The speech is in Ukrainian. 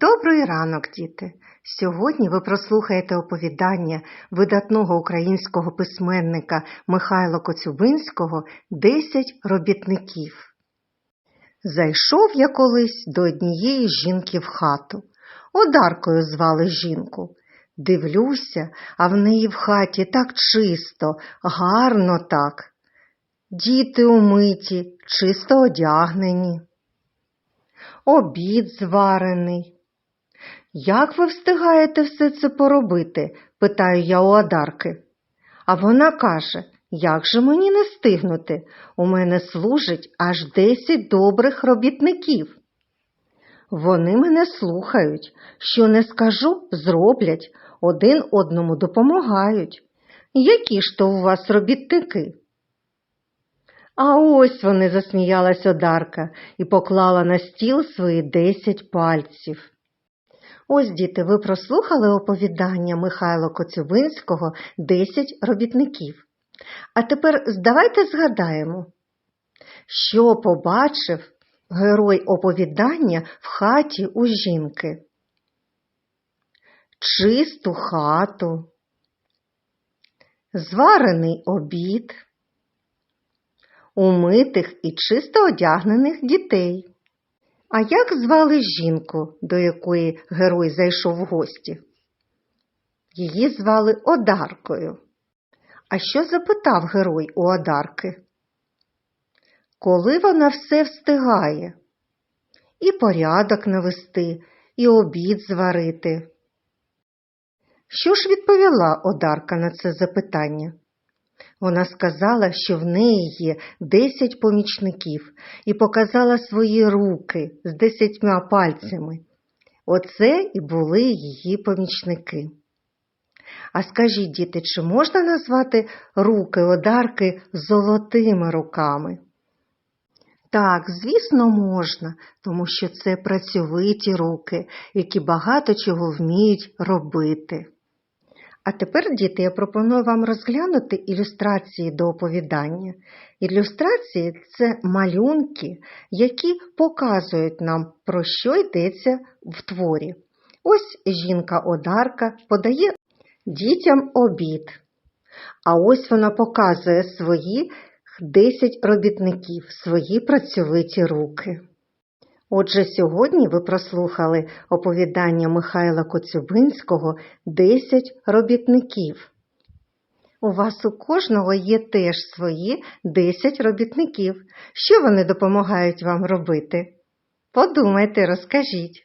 Добрий ранок, діти! Сьогодні ви прослухаєте оповідання видатного українського письменника Михайла Коцюбинського «Десять робітників. Зайшов я колись до однієї жінки в хату. Одаркою звали жінку. Дивлюся, а в неї в хаті так чисто, гарно так. Діти умиті, чисто одягнені. Обід зварений. Як ви встигаєте все це поробити? питаю я у Адарки. А вона каже, як же мені не стигнути? У мене служить аж десять добрих робітників. Вони мене слухають, що не скажу, зроблять, один одному допомагають. Які ж то у вас робітники? А ось вони, засміялась Одарка і поклала на стіл свої десять пальців. Ось, діти, ви прослухали оповідання Михайла Коцюбинського «Десять робітників. А тепер давайте згадаємо, що побачив герой оповідання в хаті у жінки. Чисту хату, зварений обід, умитих і чисто одягнених дітей. А як звали жінку, до якої герой зайшов в гості? Її звали Одаркою. А що запитав герой у Одарки? Коли вона все встигає? І порядок навести, і обід зварити. Що ж відповіла Одарка на це запитання? Вона сказала, що в неї є десять помічників і показала свої руки з десятьма пальцями. Оце і були її помічники. А скажіть, діти, чи можна назвати руки одарки золотими руками? Так, звісно, можна, тому що це працьовиті руки, які багато чого вміють робити. А тепер, діти, я пропоную вам розглянути ілюстрації до оповідання. Ілюстрації це малюнки, які показують нам, про що йдеться в творі. Ось жінка-одарка подає дітям обід. А ось вона показує свої 10 робітників, свої працьовиті руки. Отже, сьогодні ви прослухали оповідання Михайла Коцюбинського «Десять робітників. У вас у кожного є теж свої 10 робітників. Що вони допомагають вам робити? Подумайте, розкажіть.